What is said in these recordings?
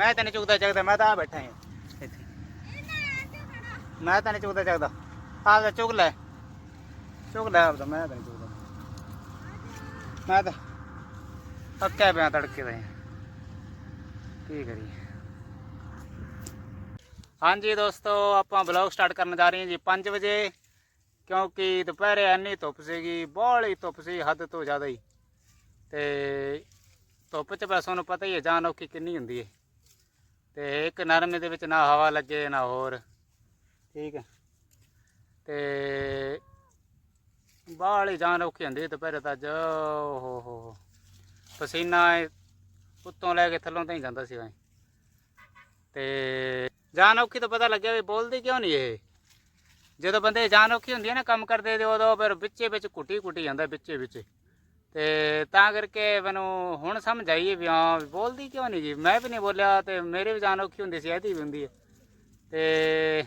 ਮੈਂ ਤਾਂ ਨਹੀਂ ਚੁਗਦਾ ਚੱਕਦਾ, ਮੈਂ ਤਾਂ ਆ ਬੈਠਾ ਹਾਂ। ਇੱਥੇ ਮੈਂ ਤਾਂ ਨਹੀਂ ਚੁਗਦਾ ਚੱਕਦਾ। ਆਪ ਤਾਂ ਚੁਗ ਲੈ। ਚੁਗ ਲੈ ਆਪ ਤਾਂ ਮੈਂ ਤਾਂ ਚੁਗਦਾ। ਮੈਂ ਤਾਂ ਅੱਕਿਆ ਪਿਆ ਤੜਕੇ ਦਾ ਕੀ ਕਰੀਏ? ਹਾਂਜੀ ਦੋਸਤੋ, ਆਪਾਂ ਬਲੌਗ ਸਟਾਰਟ ਕਰਨ ਜਾ ਰਹੇ ਹਾਂ ਜੀ 5 ਵਜੇ, ਕਿਉਂਕਿ ਦੁਪਹਿਰੇ ਐਨੀ ਧੁੱਪ ਸੀਗੀ, ਬਾਹਲੀ ਧੁੱਪ ਸੀ, ਹੱਦ ਤੋਂ ਜ਼ਿਆਦਾ ਹੀ। ਤੇ ਧੁੱਪ 'ਚ ਬਸ ਤੁਹਾਨੂੰ ਪਤਾ ਹੀ ਹੈ, ਜਾਨ ਔਖੀ ਕਿੰਨੀ ਹੁੰਦੀ ਹੈ। ਤੇ ਇੱਕ ਨਰਮੇ ਦੇ ਵਿੱਚ ਨਾ ਹਵਾ ਲੱਗੇ ਨਾ ਹੋਰ। ਠੀਕ ਹੈ। ਤੇ ਬਾਹਲੀ ਜਾਨ ਔਖੀ ਹੁੰਦੀ ਦੁਪਹਿਰੇ ਤਾਂ ਜੋ ਹੋ ਹੋ। ਪਸੀਨਾ ਉੱਤੋਂ ਲੈ ਕੇ ਥੱਲੋਂ ਤਾਂ ਹੀ ਜਾਂਦਾ ਸੀ ਐਂ। ਤੇ ਜਾਨ ਔਖੀ ਤਾਂ ਪਤਾ ਲੱਗਿਆ ਵੀ ਬੋਲਦੀ ਕਿਉਂ ਨਹੀਂ ਇਹ? ਜਦੋਂ ਬੰਦੇ ਜਾਨ ਔਖੀ ਹੁੰਦੀ ਹੈ ਨਾ ਕੰਮ ਕਰਦੇ ਤੇ ਉਦੋਂ ਫਿਰ ਵਿੱਚੇ ਵਿੱਚ ਕੁੱਟੀ ਕੁੱਟੀ ਜਾਂਦਾ ਵਿੱਚੇ ਵਿੱਚ ਤੇ ਤਾਂ ਕਰਕੇ ਮੈਨੂੰ ਹੁਣ ਸਮਝ ਆਈ ਹੈ ਵੀ ਹਾਂ ਵੀ ਬੋਲਦੀ ਕਿਉਂ ਨਹੀਂ ਜੀ? ਮੈਂ ਵੀ ਨਹੀਂ ਬੋਲਿਆ ਤੇ ਮੇਰੇ ਵੀ ਜਾਨ ਔਖੀ ਹੁੰਦੀ ਸੀ ਇਹਦੀ ਵੀ ਹੁੰਦੀ ਹੈ। ਤੇ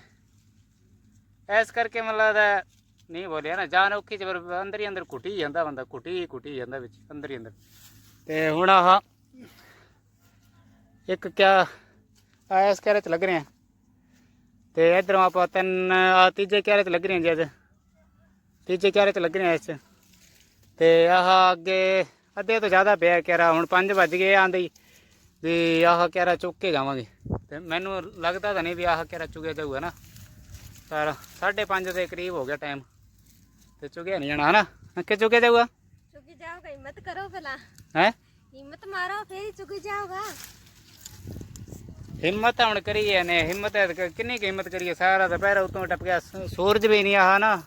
ਇਸ ਕਰਕੇ ਮਤਲਬ ਲੱਗਦਾ ਨਹੀਂ ਬੋਲਿਆ ਨਾ, ਜਾਨ ਔਖੀ ਚ ਫਿਰ ਅੰਦਰ ਹੀ ਅੰਦਰ ਕੁੱਟੀ ਜਾਂਦਾ ਬੰਦਾ ਕੁੱਟੀ ਕੁੱਟੀ ਜਾਂਦਾ ਵਿੱਚ, ਅੰਦਰ ਹੀ ਅੰਦਰ। ਤੇ ਹੁਣ ਆਹ ਇੱਕ ਕਿਆ ਆ ਇਸ ਕੈਰੇ ਚ ਲੱਗ ਰਹੇ। ਆ ਤੇ ਇਧਰੋਂ ਆਪਾਂ ਤਿੰਨ ਆ ਤੀਜੇ ਕੈਰੇ ਚ ਲੱਗ ਰਹੇ ਆ ਜੀ ਅੱਜ। ਤੀਜੇ ਕੈਰੇ ਚ ਲੱਗ ਰਹੇ ਆ ਇਸ ਚ। ਤੇ ਆਹ ਅੱਗੇ ਅੱਧੇ ਤੋਂ ਜ਼ਿਆਦਾ ਪਿਆ ਕਿਹੜਾ ਹੁਣ 5 ਵੱਜ ਗਏ ਆਂਦੇ ਵੀ ਆਹ ਕਹਿਰਾ ਚੁੱਕ ਕੇ ਜਾਵਾਂਗੇ ਤੇ ਮੈਨੂੰ ਲੱਗਦਾ ਤਾਂ ਨਹੀਂ ਵੀ ਆਹ ਕਿਹੜਾ ਚੁਗਿਆ ਜਾਊਗਾ ਨਾ। ਪਰ 5:30 ਦੇ ਕਰੀਬ ਹੋ ਗਿਆ ਟਾਈਮ ਤੇ ਚੁਗਿਆ ਨਹੀਂ ਜਾਣਾ ਹਨਾ? ਕਿ ਚੁਗਿਆ ਜਾਊਗਾ? ਚੁਗੀ ਜਾਊਗਾ ਹਿੰਮਤ ਕਰੋ ਪਹਿਲਾਂ ਹੈ? ਹਿੰਮਤ ਮਾਰੋ ਫੇਰ ਚੁਗੀ ਜਾਊਗਾ। ਹਿੰਮਤ ਹੁਣ ਕਰੀਏ ਨੇ ਹਿੰਮਤ ਕਿੰਨੀ ਹਿੰਮਤ ਕਰੀਏ? ਸਾਰਾ ਦੁਪਹਿਰ ਉਤੋਂ ਟਪ ਗਿਆ ਸੂਰਜ ਵੀ ਨਹੀਂ ਆਹ ਨਾ।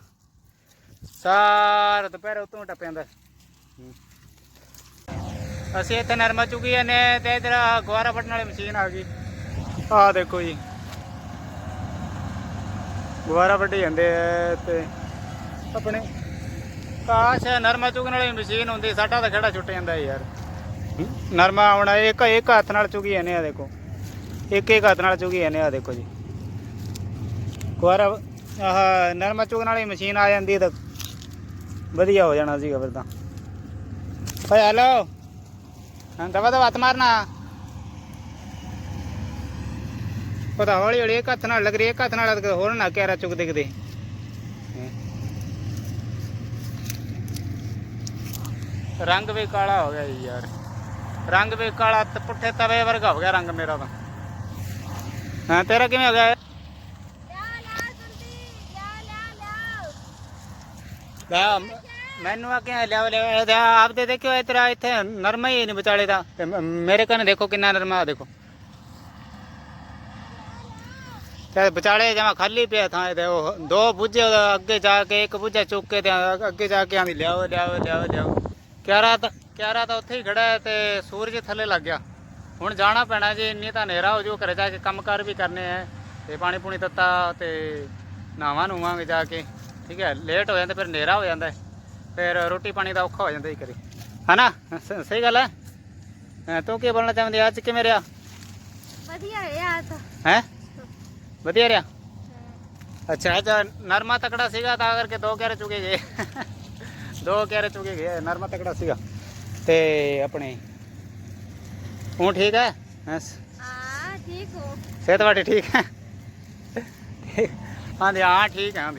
ਸਾਰਾ ਦੁਪਹਿਰ ਉਤੋਂ ਟੱਪ ਜਾਂਦਾ ਅਸੀਂ ਇੱਥੇ ਨਰਮਾ ਚੁਗੀਏ ਨੇ ਤੇ ਇਧਰ ਗੁਆਰਾ ਵੱਢਣ ਵਾਲੀ ਮਸ਼ੀਨ ਆ ਗਈ। ਆਹ ਦੇਖੋ ਜੀ। ਗੁਆਰਾ ਵੱਢੀ ਜਾਂਦੇ ਆ ਤੇ ਆਪਣੇ ਕਾਸ਼ ਨਰਮਾ ਚੁਗਣ ਵਾਲੀ ਮਸ਼ੀਨ ਹੁੰਦੀ, ਸਾਡਾ ਤਾਂ ਖੇੜਾ ਛੁੱਟ ਜਾਂਦਾ ਯਾਰ। ਨਰਮਾ ਆਉਣਾ ਇੱਕ ਇੱਕ ਹੱਥ ਨਾਲ ਚੁਗੀ ਜਾਂਦੇ ਆ ਦੇਖੋ। ਇੱਕ ਇੱਕ ਹੱਥ ਨਾਲ ਚੁਗੀ ਜਾਂਦੇ ਆ ਦੇਖੋ ਜੀ। ਗੁਆਰਾ ਆਹ ਨਰਮਾ ਚੁਗਣ ਵਾਲੀ ਮਸ਼ੀਨ ਆ ਜਾਂਦੀ ਤਾਂ ਵਧੀਆ ਹੋ ਜਾਣਾ ਸੀਗਾ ਫਿਰ ਤਾਂ। ਓਏ ਹਲੋ ਹਾਂ ਦਵਾ ਦਵਾ ਹੱਥ ਮਾਰਨਾ। ਪਤਾ ਹੌਲੀ ਹੌਲੀ ਇੱਕ ਹੱਥ ਨਾਲ ਲੱਗ ਰਹੀ ਇੱਕ ਹੱਥ ਨਾਲ ਹੋਰ ਨਾ ਕਿਆਰਾ ਚੁੱਕ ਦੇ ਕਿਤੇ। ਰੰਗ ਵੀ ਕਾਲਾ ਹੋ ਗਿਆ ਯਾਰ। ਰੰਗ ਵੀ ਕਾਲਾ ਤੇ ਪੁੱਠੇ ਤਵੇ ਵਰਗਾ ਹੋ ਗਿਆ ਰੰਗ ਮੇਰਾ ਤਾਂ। ਹਾਂ ਤੇਰਾ ਕਿਵੇਂ ਹੋ ਗਿਆ? ਲੈ ਲੈ ਲੈ ਮੈਨੂੰ ਆ ਕੇ ਲਿਆਓ ਲਿਆਓ ਇਹਦਾ ਆਪ ਦੇ ਦੇਖਿਓ, ਇਹ ਇੱਥੇ ਨਰਮਾ ਹੀ ਨਹੀਂ ਵਿਚਾਲੇ ਦਾ। ਤੇ ਮੇਰੇ ਕੰਨ ਦੇਖੋ ਕਿੰਨਾ ਨਰਮਾ, ਦੇਖੋ। ਤੇ ਵਿਚਾਲੇ ਜਮਾ ਖਾਲੀ ਪਿਆ ਥਾਂ ਇਹਦੇ ਉਹ ਦੋ ਬੁੱਝੇ ਅੱਗੇ ਜਾ ਕੇ, ਇੱਕ ਬੁੱਝਾ ਚੁੱਕ ਕੇ ਤੇ ਅੱਗੇ ਜਾ ਕੇ ਆਂਦੀ, ਲਿਆਓ ਲਿਆਓ ਲਿਆਓ ਲਿਆਓ। ਕਿਆਰਾ ਤਾਂ ਕਿਆਰਾ ਤਾਂ ਉੱਥੇ ਹੀ ਖੜਾ ਹੈ ਤੇ ਸੂਰਜ ਥੱਲੇ ਲੱਗ ਗਿਆ। ਹੁਣ ਜਾਣਾ ਪੈਣਾ ਜੀ, ਇੰਨੀ ਤਾਂ ਹਨੇਰਾ ਹੋ ਜੂ, ਘਰੇ ਜਾ ਕੇ ਕੰਮਕਾਰ ਵੀ ਕਰਨੇ ਹੈ ਤੇ ਪਾਣੀ ਪੂਣੀ ਤੱਤਾ ਤੇ ਨਾਵਾਂ ਨੂਵਾਂਗੇ ਜਾ ਕੇ। ਠੀਕ ਹੈ ਲੇਟ ਹੋ ਜਾਂਦਾ, ਫਿਰ ਹਨੇਰਾ ਹੋ ਜਾਂਦਾ ਫਿਰ ਰੋਟੀ ਪਾਣੀ ਦਾ ਔਖਾ ਹੋ ਜਾਂਦਾ ਹੀ ਕਰੇ ਹਨਾ? ਸਹੀ ਗੱਲ ਹੈ। ਤੂੰ ਕੀ ਬੋਲਣਾ ਚਾਹੁੰਦੀ ਅੱਜ ਕਿਵੇਂ ਰਿਹਾ? ਵਧੀਆ ਰਿਹਾ ਤਾਂ। ਹੈ? ਵਧੀਆ ਰਿਹਾ? ਅੱਛਾ ਅੱਜ ਨਰਮਾ ਤਕੜਾ ਸੀਗਾ ਤਾਂ ਕਰਕੇ ਦੋ ਕੇਰੇ ਚੁਕੇ ਗਏ। ਦੋ ਕੇਰੇ ਚੁਕੇ ਗਏ ਨਰਮਾ ਤਕੜਾ ਸੀਗਾ। ਤੇ ਆਪਣੇ ਹੂੰ ਠੀਕ ਹੈ? ਹਾਂ? ਠੀਕ ਹੋ। ਸਿਹਤ ਵਾਟੀ ਠੀਕ ਹੈ? ਹਾਂ ਹਾਂ ਠੀਕ ਹੈ ਹਾਂ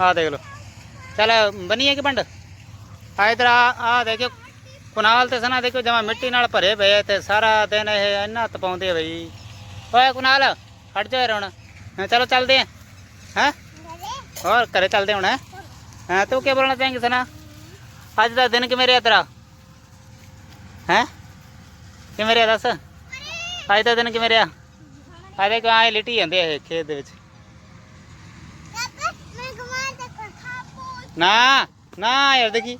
ਆਹ ਦੇਖ ਲਓ। ਚੱਲ, ਬਣੀ ਹੈ ਕਿ ਪੰਡ ਆ ਇਧਰ ਆ ਆ ਦੇਖਿਓ, ਕੁਨਾਲ ਤੇ ਸਨਾ ਦੇਖਿਓ, ਜਮਾ ਮਿੱਟੀ ਨਾਲ ਭਰੇ ਪਏ ਤੇ ਸਾਰਾ ਦਿਨ ਇਹ ਇੰਨਾ ਤਪਾਉਂਦੇ ਬਈ। ਓਏ ਕੁਨਾਲ, ਹਟ ਜਾ ਯਾਰ ਚਲੋ ਚੱਲਦੇ ਆ। ਹੈ? ਹੋਰ, ਘਰੇ ਚੱਲਦੇ ਹੁਣ, ਹੈਂ? ਹਾਂ, ਤੂੰ ਕੀ ਬੋਲਣਾ ਚਾहेंगे ਸਨਾ? ਅੱਜ ਦਾ ਦਿਨ ਕਿਵੇਂ ਰਿਹਾ ਤੇਰਾ? ਹੈ? ਕਿਵੇਂ ਰਿਹਾ ਦੱਸ? ਅੱਜ ਦਾ ਦਿਨ ਕਿਵੇਂ ਰਿਹਾ? ਆ ਦੇਖੋ ਆ ਲਿਟੀ ਜਾਂਦੇ ਆ ਇਹ ਖੇਤ ਦੇ ਵਿੱਚ। ਨਾ ਨਾ ਯਾਰ ਦੇਖੀ।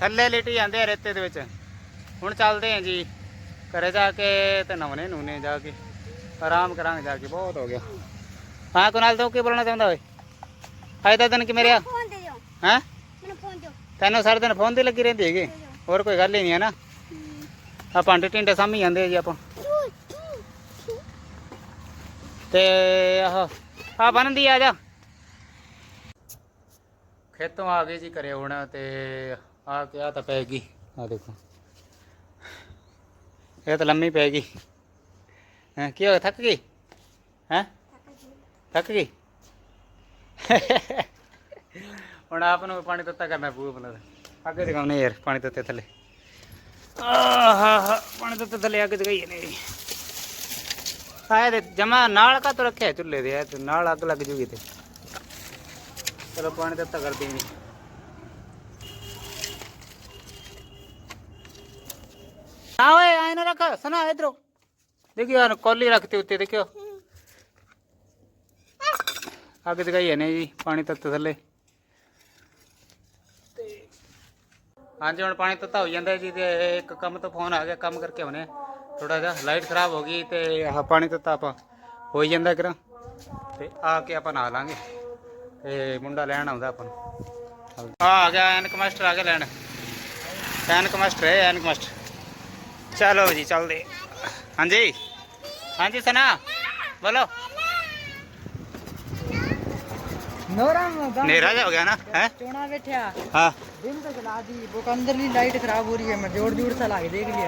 ਥੱਲੇ ਲਿਟੀ ਜਾਂਦੇ ਆ ਰੇਤੇ ਦੇ ਵਿੱਚ। ਹੁਣ ਚੱਲਦੇ ਆ ਜੀ ਘਰੇ ਜਾ ਕੇ ਤੇ ਨਵਨੇ ਨੂਨੇ ਜਾ ਕੇ। ਆਰਾਮ ਕਰਾਂਗੇ ਜਾ ਕੇ ਬਹੁਤ ਹੋ ਗਿਆ। ਹਾਂ ਕੁਨਾਲ ਤੂੰ ਕੀ ਬੋਲਣਾ ਚਾਹੁੰਦਾ ਓਏ? ਅੱਜ ਦਾ ਦਿਨ ਕਿ ਮੇਰੇ ਫੋਨ ਦੇ ਦਿਓ। ਹੈ? ਮੈਨੂੰ ਫੋਨ ਦਿਓ। ਤੈਨੂੰ ਸਾਰਾ ਦਿਨ ਫੋਨ ਤੇ ਲੱਗੀ ਰਹਿੰਦੀ ਹੈਗੀ? ਹੋਰ ਕੋਈ ਗੱਲ ਹੀ ਨਹੀਂ ਹੈ ਨਾ? ਆ ਭਾਂਡੇ ਟਿੰਡੇ ਸਾਂਭੀ ਜਾਂਦੇ ਆ ਜੀ ਆਪਾਂ। ਤੇ ਆਹ ਆ ਬਣਦੀ ਆ ਜਾ। ਖੇਤੋਂ ਆ ਗਏ ਜੀ ਘਰੇ ਹੁਣ ਤੇ ਆ ਕਿਆ ਤਾਂ ਪੈ ਗਈ। ਆ ਦੇਖੋ। ਇਹ ਤਾਂ ਲੰਮੀ ਪੈ ਗਈ। ਹਾਂ, ਕੀ ਹੋਇਆ ਥੱਕ ਗਈ? ਹੈ? ਥੱਕ ਗਈ। ਹੁਣ ਆਪ ਨੂੰ ਪਾਣੀ ਦਿੱਤਾ ਕਰਨਾ ਪਊ ਬਣਾ ਅੱਗੇ ਦਿਖਾਉਣੇ ਯਾਰ, ਪਾਣੀ ਦਿੱਤੇ ਥੱਲੇ। ਆਹ, ਪਾਣੀ ਦਿੱਤੇ ਥੱਲੇ, ਅੱਗ ਦਿਖਾਈ ਨੇ ਆਏ ਤੇ ਜਮਾ ਨਾਲ ਕਾ ਤੋਂ ਰੱਖਿਆ, ਚੁੱਲ੍ਹੇ ਦੇ ਤੇ ਨਾਲ ਅੱਗ ਲੱਗ ਜੂਗੀ ਤੇ। ਚਲੋ ਪਾਣੀ ਦਿੱਤਾ ਕਰਦੇ ਦੇਣੀ ਆ ਓਏ ਆਏ ਨਾ ਰੱਖ ਸੁਣਾ ਇਧਰੋਂ। ਦੇਖਿਓ ਯਾਰ ਕੋਲੀ ਰੱਖਤੀ ਉੱਤੇ, ਦੇਖਿਓ। ਅੱਗ ਦਿਖਾਈ ਹੈ ਨੇ ਜੀ, ਪਾਣੀ ਤੱਤ ਥੱਲੇ। ਹਾਂਜੀ, ਹੁਣ ਪਾਣੀ ਤੱਤਾ ਹੋ ਜਾਂਦਾ ਜੀ, ਤੇ ਇੱਕ ਕੰਮ ਤੋਂ ਫੋਨ ਆ ਗਿਆ, ਕੰਮ ਕਰਕੇ ਆਉਨੇ ਥੋੜਾ ਜਿਹਾ ਲਾਈਟ ਖਰਾਬ ਹੋ ਗਈ ਤੇ ਆਹ ਪਾਣੀ ਤੱਤਾ ਆਪਾਂ ਹੋ ਜਾਂਦਾ ਕਰਾਂ ਤੇ ਆ ਕੇ ਆਪਾਂ ਨਹਾ ਲਾਂਗੇ। ਤੇ ਮੁੰਡਾ ਲੈਣ ਆਉਂਦਾ ਆਪਾਂ ਨੂੰ ਆ ਆ ਗਿਆ ਐਨਕ ਮਾਸਟਰ ਆ ਗਿਆ ਲੈਣ ਐਨਕ ਮਾਸਟਰ ਹੈ ਐਨਕ ਮਾਸਟਰ ਚਲੋ ਜੀ ਚੱਲਦੇ ਹਾਂਜੀ ਹਾਂਜੀ ਸਨਾ ਬੋਲੋ नोरा ਹਨੇਰਾ ਜਿਹਾ ਹੋ ਗਿਆ ਨਾ ਹੈ चोना बैठा ਹਾਂ दिन तो चला दी वो अंदर ली लाइट खराब हो रही है मैं जोड़ जोड़ सा लाके देख लिया